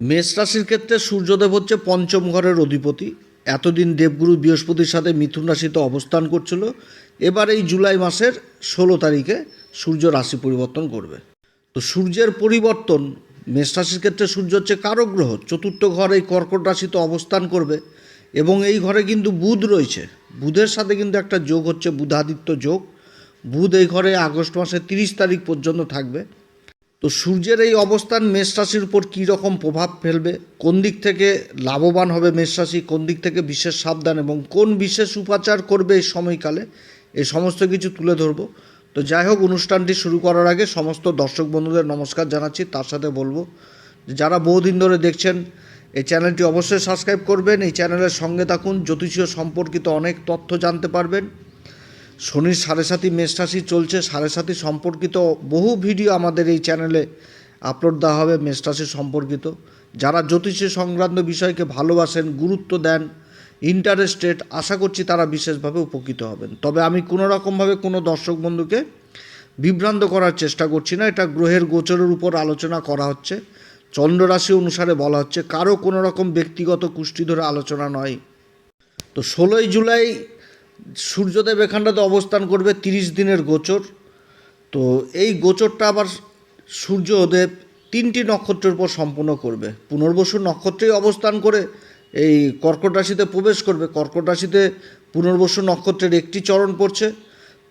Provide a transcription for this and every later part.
মেষ রাশির ক্ষেত্রে সূর্যদেব হচ্ছে পঞ্চম ঘরের অধিপতি। এতদিন দেবগুরু বৃহস্পতির সাথে মিথুন রাশিতে অবস্থান করছিল। এবার এই জুলাই মাসের ষোলো তারিখে সূর্য রাশি পরিবর্তন করবে। তো সূর্যের পরিবর্তন, মেষ রাশির ক্ষেত্রে সূর্য হচ্ছে কারক গ্রহ। চতুর্থ ঘর এই কর্কট রাশিতে অবস্থান করবে এবং এই ঘরে কিন্তু বুধ রয়েছে। বুধের সাথে কিন্তু একটা যোগ হচ্ছে বুধাদিত্য যোগ। বুধ এই ঘরে আগস্ট মাসের তিরিশ তারিখ পর্যন্ত থাকবে। তো সূর্যের এই অবস্থান মেষ রাশির উপর কী রকম প্রভাব ফেলবে? কোন দিক থেকে লাভবান হবে মেষ রাশি? কোন দিক থেকে বিশেষ সাবধান? এবং কোন বিশেষ উপাচার করবে এই সময়কালে? এই সমস্ত কিছু তুলে ধরবো। তো যাই হোক, অনুষ্ঠানটি শুরু করার আগে সমস্ত দর্শক বন্ধুদের নমস্কার জানাচ্ছি। তার সাথে বলব যারা বহুদিন ধরে দেখছেন, এই চ্যানেলটি অবশ্যই সাবস্ক্রাইব করবেন। এই চ্যানেলের সঙ্গে থাকুন। জ্যোতিষীয় সম্পর্কিত অনেক তথ্য জানতে পারবেন। শনির সাড়ে সাথী মেষ রাশি চলছে। সাড়ে সাথী সম্পর্কিত বহু ভিডিও আমাদের এই চ্যানেলে আপলোড দেওয়া হবে মেষ রাশি সম্পর্কিত। যারা জ্যোতিষী সংক্রান্ত বিষয়কে ভালোবাসেন, গুরুত্ব দেন ইন্টারেস্টেড আশা করছি তারা বিশেষভাবে উপকৃত হবেন। তবে আমি কোনো রকমভাবে কোনো দর্শক বন্ধুকে বিভ্রান্ত করার চেষ্টা করছি না। এটা গ্রহের গোচরের উপর আলোচনা করা হচ্ছে। চন্দ্ররাশি অনুসারে বলা হচ্ছে, কারও কোনো রকম ব্যক্তিগত কুষ্টি ধরে আলোচনা নয়। তো ষোলোই জুলাই সূর্যদেব এখানটাতে অবস্থান করবে তিরিশ দিনের গোচর। তো এই গোচরটা আবার সূর্যদেব তিনটি নক্ষত্রের উপর সম্পূর্ণ করবে। পুনর্বসু নক্ষত্রেই অবস্থান করে এই কর্কট রাশিতে প্রবেশ করবে। কর্কট রাশিতে পুনর্বসু নক্ষত্রের একটি চরণ পড়ছে।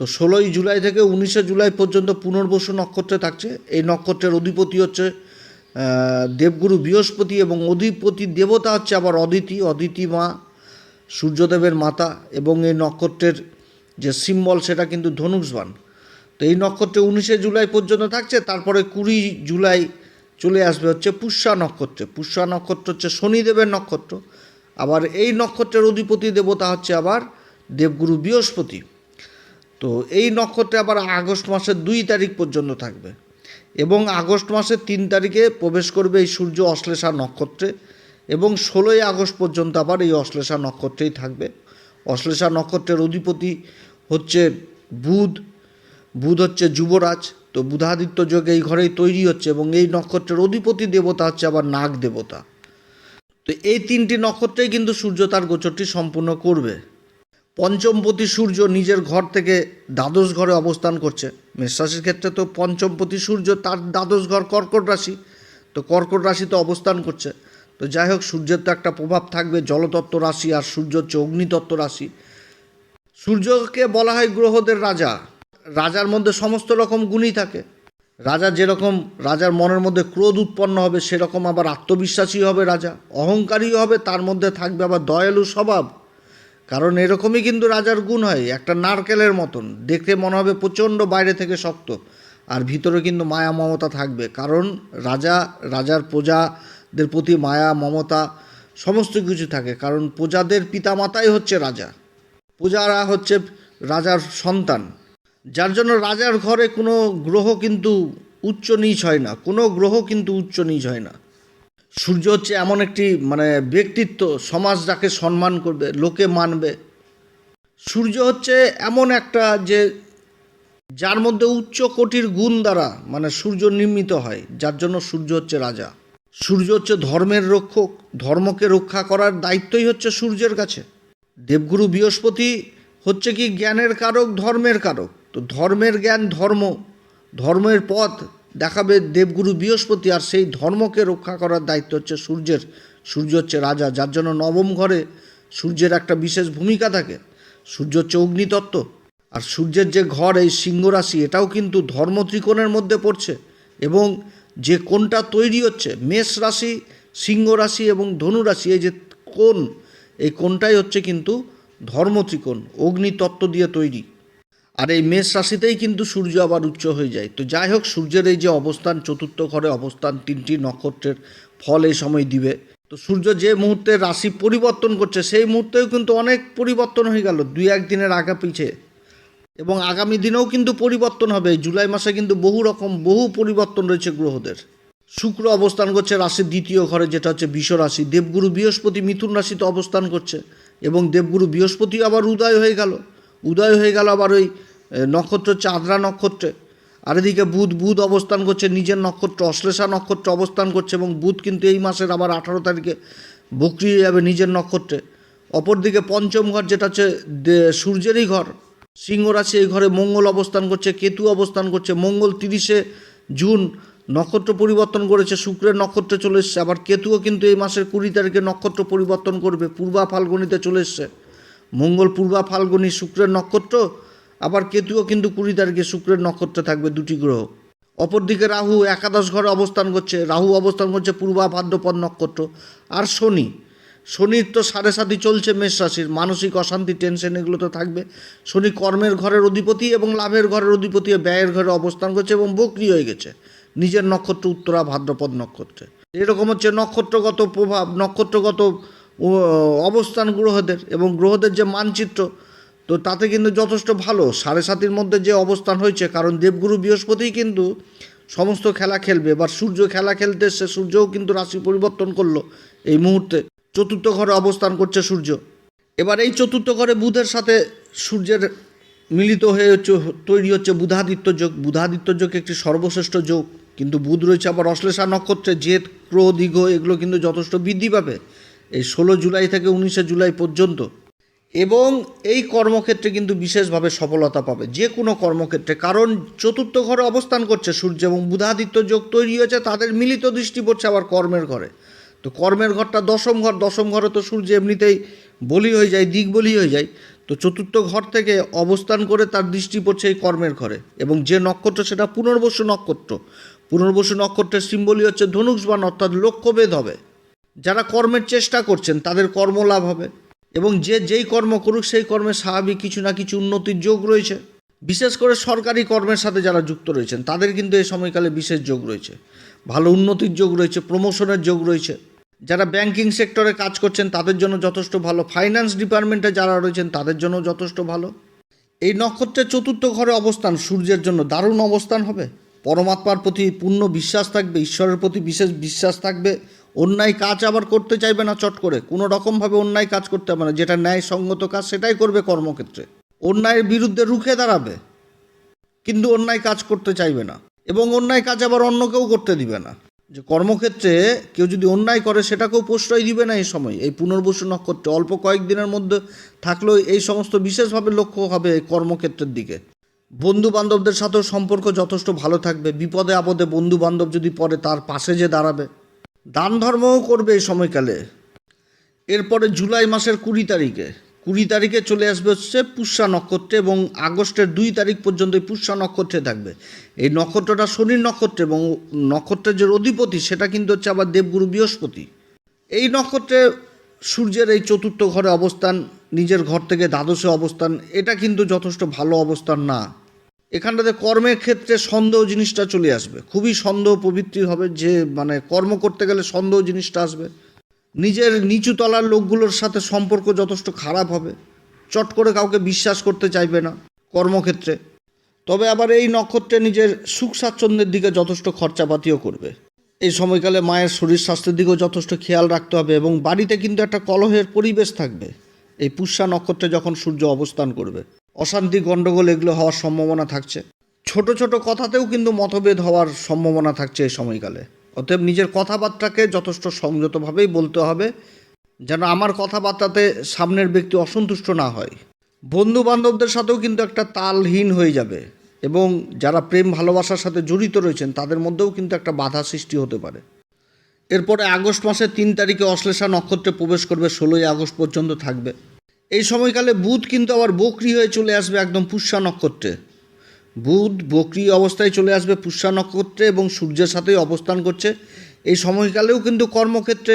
তো ষোলোই জুলাই থেকে উনিশে জুলাই পর্যন্ত পুনর্বসু নক্ষত্রে থাকছে। এই নক্ষত্রের অধিপতি হচ্ছে দেবগুরু বৃহস্পতি এবং অধিপতি দেবতা হচ্ছে আবার অদিতি। অদিতি মা সূর্যদেবের মাতা এবং এই নক্ষত্রের যে সিম্বল সেটা কিন্তু ধনুষবান তো এই নক্ষত্রে উনিশে জুলাই পর্যন্ত থাকছে, তারপরে কুড়ি জুলাই চলে আসবে হচ্ছে পুষ্যা নক্ষত্রে। পুষ্যা নক্ষত্র হচ্ছে শনিদেবের নক্ষত্র। আবার এই নক্ষত্রের অধিপতি দেবতা হচ্ছে আবার দেবগুরু বৃহস্পতি। তো এই নক্ষত্রে আবার আগস্ট মাসের দুই তারিখ পর্যন্ত থাকবে। এবং আগস্ট মাসের তিন তারিখে প্রবেশ করবে এই সূর্য অশ্লেষা নক্ষত্রে। এবং ষোলোই আগস্ট পর্যন্ত আবার এই অশ্লেষা নক্ষত্রেই থাকবে। অশ্লেষা নক্ষত্রের অধিপতি হচ্ছে বুধ। বুধ হচ্ছে যুবরাজ। তো বুধাদিত্য যোগ এই ঘরেই তৈরি হচ্ছে এবং এই নক্ষত্রের অধিপতি দেবতা হচ্ছে আবার নাগ দেবতা। তো এই তিনটি নক্ষত্রেই কিন্তু সূর্য তার গোচরটি সম্পূর্ণ করবে। পঞ্চমপতি সূর্য নিজের ঘর থেকে দ্বাদশ ঘরে অবস্থান করছে। মেষ রাশির ক্ষেত্রে তো পঞ্চমপতি সূর্য তার দ্বাদশ ঘর কর্কট রাশি। তো কর্কট রাশিতে অবস্থান করছে। তো যাই হোক সূর্যের তো একটা প্রভাব থাকবে, জলতত্ত্ব রাশি আর সূর্য হচ্ছে অগ্নিতত্ত্ব রাশি। সূর্যকে বলা হয় গ্রহদের রাজা। রাজার মধ্যে সমস্ত রকম গুণই থাকে। রাজা যেরকম, রাজার মনের মধ্যে ক্রোধ উৎপন্ন হবে, সেরকম আবার আত্মবিশ্বাসী হবে রাজা। অহংকারী হবে, তার মধ্যে থাকবে আবার দয়ালু স্বভাব। কারণ এরকমই কিন্তু রাজার গুণ হয়, একটা নারকেলের মতন। দেখতে মনে হবে প্রচণ্ড বাইরে থেকে শক্ত। আর ভিতরে কিন্তু মায়া মমতা থাকবে। কারণ রাজা, রাজার প্রজাদের প্রতি মায়া, মমতা সমস্ত কিছু থাকে। কারণ প্রজাদের পিতামাতাই হচ্ছে রাজা। প্রজারা হচ্ছে রাজার সন্তান। যার জন্য রাজার ঘরে কোনো গ্রহ কিন্তু উচ্চ নীচ হয় না। কোনো গ্রহ কিন্তু উচ্চ নীচ হয় না। সূর্য হচ্ছে এমন একটি মানে ব্যক্তিত্ব, সমাজ যাকে সম্মান করবে, লোকে মানবে। সূর্য হচ্ছে এমন একটা যে যার মধ্যে উচ্চ কোটির গুণ দ্বারা মানে সূর্য নির্মিত হয়। যার জন্য সূর্য হচ্ছে রাজা। সূর্য হচ্ছে ধর্মের রক্ষক, ধর্মকে রক্ষা করার দায়িত্বই হচ্ছে সূর্যের কাছে। দেবগুরু বৃহস্পতি হচ্ছে কি জ্ঞানের কারক, ধর্মের কারক। তো ধর্মের জ্ঞান ধর্ম, ধর্মের পথ দেখাবে দেবগুরু বৃহস্পতি আর সেই ধর্মকে রক্ষা করার দায়িত্ব হচ্ছে সূর্যের। সূর্য হচ্ছে রাজা, যার জন্য নবম ঘরে সূর্যের একটা বিশেষ ভূমিকা থাকে। সূর্য হচ্ছে অগ্নিতত্ত্ব। আর সূর্যের যে ঘর, এই সিংহ রাশি এটাও কিন্তু ধর্ম ত্রিকোণের মধ্যে পড়ছে। এবং যে কোনটা তৈরি হচ্ছে, মেষ রাশি, সিংহ রাশি এবং ধনু রাশি, এই যে কোন, এই কোনটাই হচ্ছে কিন্তু ধর্ম ত্রিকোণ অগ্নিতত্ত্ব দিয়ে তৈরি। আর এই মেষ রাশিতেই কিন্তু সূর্য আবার উচ্চ হয়ে যায়। তো যাই হোক, সূর্যের এই যে অবস্থান, চতুর্থ ঘরে অবস্থান, তিনটি নক্ষত্রের ফল এই সময় দিবে। তো সূর্য যে মুহূর্তে রাশি পরিবর্তন করছে, সেই মুহূর্তেও কিন্তু অনেক পরিবর্তন হয়ে গেল দুই একদিনের আগা পিছে। এবং আগামী দিনেও কিন্তু পরিবর্তন হবে। জুলাই মাসে কিন্তু বহু রকম, বহু পরিবর্তন রয়েছে গ্রহদের। শুক্র অবস্থান করছে রাশির দ্বিতীয় ঘরে, যেটা হচ্ছে বিষ রাশি। দেবগুরু বৃহস্পতি মিথুন রাশিতে অবস্থান করছে এবং দেবগুরু বৃহস্পতি আবার উদয় হয়ে গেল। উদয় হয়ে গেল আবার ওই নক্ষত্র হচ্ছে আদ্রা নক্ষত্রে। আর এদিকে বুধ বুধ অবস্থান করছে, নিজের নক্ষত্র অশ্লেষা নক্ষত্র অবস্থান করছে এবং বুধ কিন্তু এই মাসের আবার আঠারো তারিখে বকরি যাবে নিজের নক্ষত্রে। অপরদিকে পঞ্চম ঘর, যেটা হচ্ছে সূর্যেরই ঘর। সিংহ রাশি এই ঘরে মঙ্গল অবস্থান করছে, কেতু অবস্থান করছে, মঙ্গল তিরিশে জুন নক্ষত্র পরিবর্তন করেছে, শুক্রের নক্ষত্রে চলে এসছে, আবার কেতুও কিন্তু এই মাসের কুড়ি তারিখে নক্ষত্র পরিবর্তন করবে, পূর্বা ফাল্গুনিতে চলে এসছে। মঙ্গল, পূর্বা ফাল্গুনি, শুক্রের নক্ষত্র, আবার কেতুও কিন্তু কুড়ি তারিখে শুক্রের নক্ষত্রে থাকবে দুটি গ্রহ। অপরদিকে রাহু একাদশ ঘরে অবস্থান করছে, রাহু অবস্থান করছে পূর্বা ভাদ্রপদ নক্ষত্র, আর শনি। শনির তো সাড়ে সাতই চলছে মেষ রাশির। মানসিক অশান্তি, টেনশন, এগুলো তো থাকবে। শনি কর্মের ঘরের অধিপতি এবং লাভের ঘরের অধিপতি ব্যয়ের ঘরে অবস্থান করছে এবং বকরি হয়ে গেছে। নিজের নক্ষত্র উত্তরা, ভাদ্রপদ নক্ষত্রে। এরকম হচ্ছে নক্ষত্রগত প্রভাব, নক্ষত্রগত অবস্থান গ্রহদের এবং গ্রহদের যে মানচিত্র, তো তাতে কিন্তু যথেষ্ট ভালো। সাড়ে সাতির মধ্যে যে অবস্থান হয়েছে, কারণ দেবগুরু বৃহস্পতিই কিন্তু সমস্ত খেলা খেলবে, এবার সূর্য খেলা খেলতে এসছে, সূর্যও কিন্তু রাশি পরিবর্তন করল এই মুহূর্তে। চতুর্থ ঘরে অবস্থান করছে সূর্য। এবার এই চতুর্থ ঘরে বুধের সাথে সূর্যের মিলিত হয়ে তৈরি হচ্ছে বুধাদিত্য যোগ। বুধাদিত্য যোগ একটি সর্বশ্রেষ্ঠ যোগ। কিন্তু বুধ রয়েছে আবার অশ্লেষা নক্ষত্রে, জেদ ক্রোহ দীঘ এগুলো কিন্তু যথেষ্ট বৃদ্ধি পাবে এই ষোলো জুলাই থেকে উনিশে জুলাই পর্যন্ত। এবং এই কর্মক্ষেত্রে কিন্তু বিশেষভাবে সফলতা পাবে যে কোনো কর্মক্ষেত্রে। কারণ চতুর্থ ঘরে অবস্থান করছে সূর্য এবং বুধাদিত্য যোগ তৈরি হয়েছে, তাদের মিলিত দৃষ্টি পড়ছে আবার কর্মের ঘরে। তো কর্মের ঘরটা দশম ঘর, দশম ঘরে তো সূর্য এমনিতেই বলি হয়ে যায়, দিক বলি হয়ে যায়। তো চতুর্থ ঘর থেকে অবস্থান করে তার দৃষ্টি পড়ছে এই কর্মের ঘরে এবং যে নক্ষত্র, সেটা পুনর্বসু নক্ষত্র। পুনর্বসু নক্ষত্রের সিম্বলই হচ্ছে ধনুষবান, অর্থাৎ লক্ষ্যভেদ হবে। যারা কর্মের চেষ্টা করছেন, তাদের কর্মলাভ হবে এবং যে যেই কর্ম করুক, সেই কর্মে স্বাভাবিক কিছু না কিছু উন্নতির যোগ রয়েছে। বিশেষ করে সরকারি কর্মের সাথে যারা যুক্ত রয়েছেন, তাদের কিন্তু এই সময়কালে বিশেষ যোগ রয়েছে। ভালো উন্নতির যোগ রয়েছে প্রমোশনের যোগ রয়েছে। যারা ব্যাংকিং সেক্টরে কাজ করছেন, তাদের জন্য যথেষ্ট ভালো। ফাইন্যান্স ডিপার্টমেন্টে যারা রয়েছেন, তাদের জন্য যথেষ্ট ভালো। এই নক্ষত্রের চতুর্থ ঘরে অবস্থান, সূর্যের জন্য দারুণ অবস্থান হবে। পরমাত্মার প্রতি পূর্ণ বিশ্বাস থাকবে, ঈশ্বরের প্রতি বিশেষ বিশ্বাস থাকবে। অন্যায় কাজ আবার করতে চাইবে না চট করে। কোনো রকমভাবে অন্যায় কাজ করতে হবে না। যেটা ন্যায়সঙ্গত কাজ, সেটাই করবে কর্মক্ষেত্রে। অন্যায়ের বিরুদ্ধে রুখে দাঁড়াবে, কিন্তু অন্যায় কাজ করতে চাইবে না। এবং অন্যায় কাজ আবার অন্য কেউ করতে দিবে না। যে কর্মক্ষেত্রে কেউ যদি অন্যায় করে, সেটাকেও প্রশ্রয় দিবে না এই সময়। এই পুনর্বসু নক্ষত্রে অল্প কয়েকদিনের মধ্যে থাকলেও এই সমস্ত বিশেষভাবে লক্ষ্য হবে কর্মক্ষেত্রের দিকে। বন্ধু বান্ধবদের সাথেও সম্পর্ক যথেষ্ট ভালো থাকবে। বিপদে আপদে বন্ধু বান্ধব যদি পড়ে, তার পাশে যে দাঁড়াবে। দান ধর্মও করবে এই সময়কালে। এরপরে জুলাই মাসের কুড়ি তারিখে। কুড়ি তারিখে চলে আসবে হচ্ছে পুষ্যা নক্ষত্রে এবং আগস্টের দুই তারিখ পর্যন্ত এই পুষ্যা নক্ষত্রে থাকবে। এই নক্ষত্রটা শনির নক্ষত্র এবং নক্ষত্রের যে অধিপতি সেটা কিন্তু হচ্ছে আবার দেবগুরু বৃহস্পতি। এই নক্ষত্রে সূর্যের এই চতুর্থ ঘরে অবস্থান, নিজের ঘর থেকে দ্বাদশে অবস্থান, এটা কিন্তু যথেষ্ট ভালো অবস্থান না। এখানটাতে কর্মের ক্ষেত্রে সন্দেহ জিনিসটা চলে আসবে। খুবই সন্দেহ প্রবৃত্তি হবে যে মানে কর্ম করতে গেলে সন্দেহ জিনিসটা আসবে। নিজের নিচু তলার লোকগুলোর সাথে সম্পর্ক যথেষ্ট খারাপ হবে। চট করে কাউকে বিশ্বাস করতে চাইবে না কর্মক্ষেত্রে। তবে আবার এই নক্ষত্রে নিজের সুখ স্বাচ্ছন্দ্যের দিকে যথেষ্ট খরচাপাতিও করবে। এই সময়কালে মায়ের শরীর স্বাস্থ্যের দিকেও যথেষ্ট খেয়াল রাখতে হবে এবং বাড়িতে কিন্তু একটা কলহের পরিবেশ থাকবে। এই পুষ্যা নক্ষত্রে যখন সূর্য অবস্থান করবে, অশান্তি, গণ্ডগোল এগুলো হওয়ার সম্ভাবনা থাকছে। ছোট ছোট কথাতেও কিন্তু মতভেদ হওয়ার সম্ভাবনা থাকছে এই সময়কালে। অতএব নিজের কথাবার্তাকে যথেষ্ট সংযতভাবেই বলতে হবে, যেন আমার কথাবার্তাতে সামনের ব্যক্তি অসন্তুষ্ট না হয়। বন্ধু বান্ধবদের সাথেও কিন্তু একটা তালহীন হয়ে যাবে এবং যারা প্রেম ভালোবাসার সাথে জড়িত রয়েছেন, তাদের মধ্যেও কিন্তু একটা বাধা সৃষ্টি হতে পারে। এরপরে আগস্ট মাসের তিন তারিখে অশ্লেষা নক্ষত্রে প্রবেশ করবে, ষোলোই আগস্ট পর্যন্ত থাকবে। এই সময়কালে বুধ কিন্তু আবার বকরি হয়ে চলে আসবে একদম পুষ্যা নক্ষত্রে। বুধ বকরি অবস্থায় চলে আসবে পুষ্যা নক্ষত্রে এবং সূর্যের সাথেই অবস্থান করছে। এই সময়কালেও কিন্তু কর্মক্ষেত্রে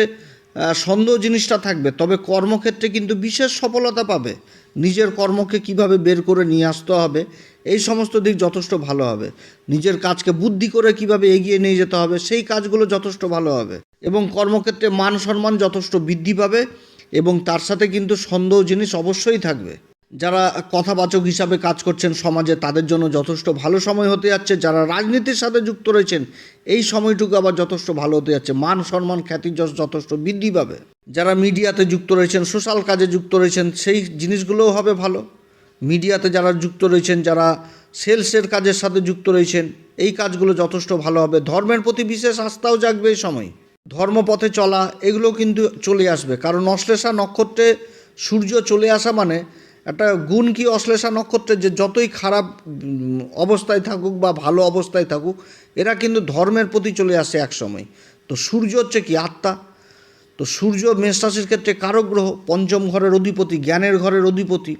সন্দেহ জিনিসটা থাকবে, তবে কর্মক্ষেত্রে কিন্তু বিশেষ সফলতা পাবে। নিজের কর্মকে কীভাবে বের করে নিয়ে আসতে হবে, এই সমস্ত দিক যথেষ্ট ভালো হবে। নিজের কাজকে বুদ্ধি করে কীভাবে এগিয়ে নিয়ে যেতে হবে, সেই কাজগুলো যথেষ্ট ভালো হবে। এবং কর্মক্ষেত্রে মান সম্মান যথেষ্ট বৃদ্ধি পাবে এবং তার সাথে কিন্তু সন্দেহ জিনিস অবশ্যই থাকবে। যারা কথাবাচক হিসাবে কাজ করছেন সমাজে, তাদের জন্য যথেষ্ট ভালো সময় হতে যাচ্ছে। যারা রাজনীতির সাথে যুক্ত রয়েছেন, এই সময়টুকু আবার যথেষ্ট ভালো হতে যাচ্ছে। মান সম্মান খ্যাতির যশ যথেষ্ট বৃদ্ধি পাবে। যারা মিডিয়াতে যুক্ত রয়েছেন, সোশ্যাল কাজে যুক্ত রয়েছেন, সেই জিনিসগুলোও হবে ভালো। মিডিয়াতে যারা যুক্ত রয়েছেন, যারা সেলসের কাজের সাথে যুক্ত রয়েছেন, এই কাজগুলো যথেষ্ট ভালো হবে। ধর্মের প্রতি বিশেষ আস্থাও জাগবে এই সময়। ধর্মপথে চলা, এগুলো কিন্তু চলে আসবে। কারণ অশ্লেষা নক্ষত্রে সূর্য চলে আসা মানে একটা গুণ কি অশ্লেষা নক্ষত্রের যে যতই খারাপ অবস্থায় থাকুক বা ভালো অবস্থায় থাকুক, এরা কিন্তু ধর্মের প্রতি চলে আসে এক সময় তো সূর্য হচ্ছে কি আত্মা। তো সূর্য মেষ রাশির ক্ষেত্রে কারক গ্রহ, পঞ্চম ঘরের অধিপতি, জ্ঞানের ঘরের অধিপতি।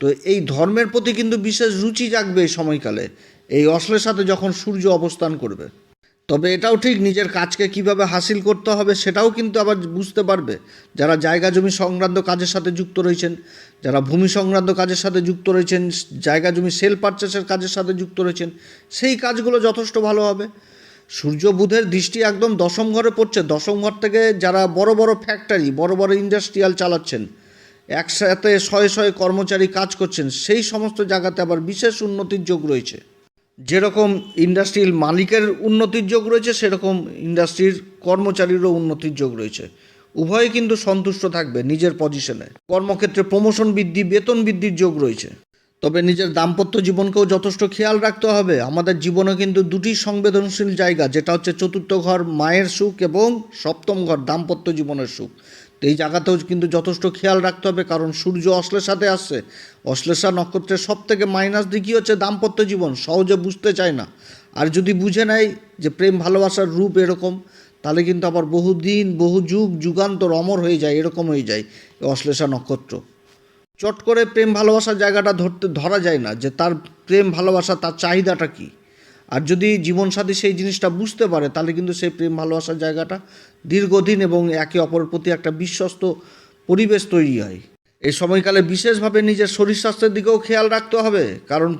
তো এই ধর্মের প্রতি কিন্তু বিশেষ রুচি জাগবে এই সময়কালে। এই অশ্লেষাতে যখন সূর্য অবস্থান করবে। তবে এটাও ঠিক নিজের কাজকে কীভাবে হাসিল করতে হবে সেটাও কিন্তু আবার বুঝতে পারবে। যারা জায়গা জমি সংক্রান্ত কাজের সাথে যুক্ত রয়েছেন, যারা ভূমি সংক্রান্ত কাজের সাথে যুক্ত রয়েছেন, জায়গা জমি সেল পারচেসের কাজের সাথে যুক্ত রয়েছেন, সেই কাজগুলো যথেষ্ট ভালো হবে। সূর্য বুধের দৃষ্টি একদম দশম ঘরে পড়ছে। দশম ঘর থেকে যারা বড় বড় ফ্যাক্টরি বড় বড় ইন্ডাস্ট্রিয়াল চালাচ্ছেন, একসাথে শয়ে শয়ে কর্মচারী কাজ করছেন, সেই সমস্ত জায়গাতে আবার বিশেষ উন্নতির যোগ রয়েছে। যেরকম ইন্ডাস্ট্রির মালিকের উন্নতির যোগ রয়েছে, সেরকম ইন্ডাস্ট্রির কর্মচারীরও উন্নতির যোগ রয়েছে। উভয়ে কিন্তু সন্তুষ্ট থাকবে নিজের পজিশনে কর্মক্ষেত্রে প্রমোশন বৃদ্ধি, বেতন বৃদ্ধির যোগ রয়েছে। তবে নিজের দাম্পত্য জীবনকেও যথেষ্ট খেয়াল রাখতে হবে। আমাদের জীবনে কিন্তু দুটি সংবেদনশীল জায়গা, যেটা হচ্ছে চতুর্থ ঘর, মায়ের সুখ এবং সপ্তম ঘর, দাম্পত্য জীবনের সুখ। এই জায়গাতেও কিন্তু যথেষ্ট খেয়াল রাখতে হবে, কারণ সূর্য অশ্লেষাতে আসছে। অশ্লেষা নক্ষত্রের সব থেকে মাইনাস দিকই হচ্ছে দাম্পত্য জীবন, সহজে বুঝতে চায় না। আর যদি বুঝে নেয় যে প্রেম, ভালোবাসার রূপ এরকম, তাহলে কিন্তু আবার বহু দিন বহু যুগ, যুগান্তর অমর হয়ে যায়, এরকম হয়ে যায় অশ্লেষা নক্ষত্র। চট করে প্রেম, ভালোবাসার জায়গাটা ধরতে, ধরা যায় না যে তার প্রেম, ভালোবাসা, তার চাহিদাটা কী। আর যদি জীবনসাথী সেই জিনিসটা বুঝতে পারে, তাহলে কিন্তু সেই প্রেম ভালোবাসার জায়গাটা দীর্ঘদিন এবং একে অপরের প্রতি একটা বিশ্বস্ত পরিবেশ তৈরি হয়। এই সময়কালে বিশেষভাবে নিজের শরীর স্বাস্থ্যের দিকেও খেয়াল রাখতে হবে, কারণ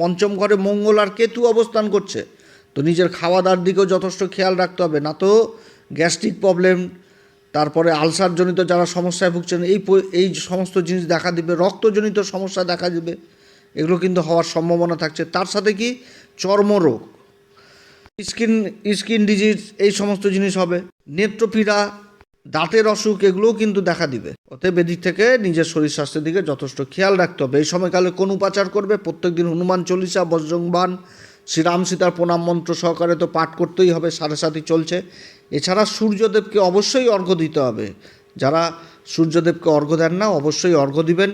পঞ্চম ঘরে মঙ্গল আর কেতু অবস্থান করছে। তো নিজের খাওয়া দাওয়ার দিকেও যথেষ্ট খেয়াল রাখতে হবে, না তো গ্যাস্ট্রিক প্রবলেম, তারপরে আলসারজনিত যারা সমস্যায় ভুগছেন, এই এই সমস্ত জিনিস দেখা দিবে, রক্তজনিত সমস্যা দেখা দিবে, এগুলো কিন্তু হওয়ার সম্ভাবনা থাকছে। তার সাথে কি চর্মরোগ, স্কিন স্কিন ডিজিজ, এই সমস্ত জিনিস হবে। নেত্রপীড়া, দাঁতের অসুখ, এগুলোও কিন্তু দেখা দিবে। অতএব এদিক থেকে নিজের শরীর স্বাস্থ্যের দিকে যথেষ্ট খেয়াল রাখতে হবে। এই সময়কালে কোন উপাচার করবে? প্রত্যেকদিন হনুমান চল্লিশা বজ্রংবান শ্রীরাম সীতার প্রণাম মন্ত্র সহকারে তো পাঠ করতেই হবে, সাড়ে সাথে চলছে। এছাড়া সূর্যদেবকে অবশ্যই অর্ঘ্য দিতে হবে। যারা সূর্যদেবকে অর্ঘ্য দেন না, অবশ্যই অর্ঘ্য দিবেন।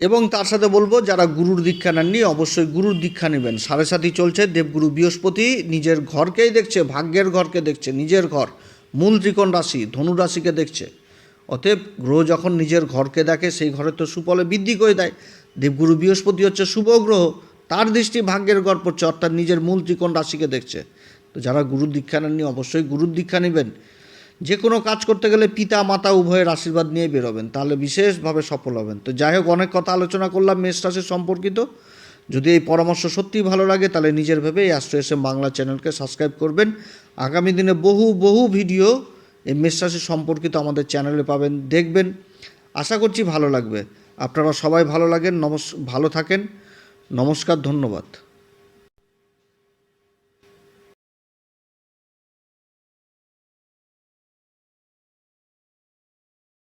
এবং তার সাথে বলব, যারা গুরুর দীক্ষা নেননি, অবশ্যই গুরুর দীক্ষা নেবেন। সাড়ে সাথী চলছে, দেবগুরু বৃহস্পতি নিজের ঘরকেই দেখছে, ভাগ্যের ঘরকে দেখছে, নিজের ঘর। মূল ত্রিকোণ রাশি, ধনু রাশিকে দেখছে। অতএব গ্রহ যখন নিজের ঘরকে দেখে, সেই ঘরে তো সুফলে বৃদ্ধি করে দেয়। দেবগুরু বৃহস্পতি হচ্ছে শুভ গ্রহ, তার দৃষ্টি ভাগ্যের ঘর পড়ছে, অর্থাৎ নিজের মূল ত্রিকোণ রাশিকে দেখছে। তো যারা গুরুর দীক্ষা নেননি, অবশ্যই গুরুর দীক্ষা নেবেন। যে কোনো কাজ করতে গেলে পিতা, মাতা উভয়ের আশীর্বাদ নিয়ে বেরোবেন। তাহলে বিশেষভাবে সফল হবেন। তো যাই হোক, অনেক কথা আলোচনা করলাম মেষ রাশি সম্পর্কিত। যদি এই পরামর্শ সত্যিই ভালো লাগে, তাহলে নিজের ভেবে এই অ্যাস্ট্রো এস বাংলা চ্যানেলকে সাবস্ক্রাইব করবেন। আগামী দিনে বহু বহু ভিডিও এই মেষ রাশি সম্পর্কিত আমাদের চ্যানেলে পাবেন, দেখবেন। আশা করছি ভালো লাগবে। আপনারা সবাই ভালো লাগেন, নমস, ভালো থাকেন। নমস্কার, ধন্যবাদ।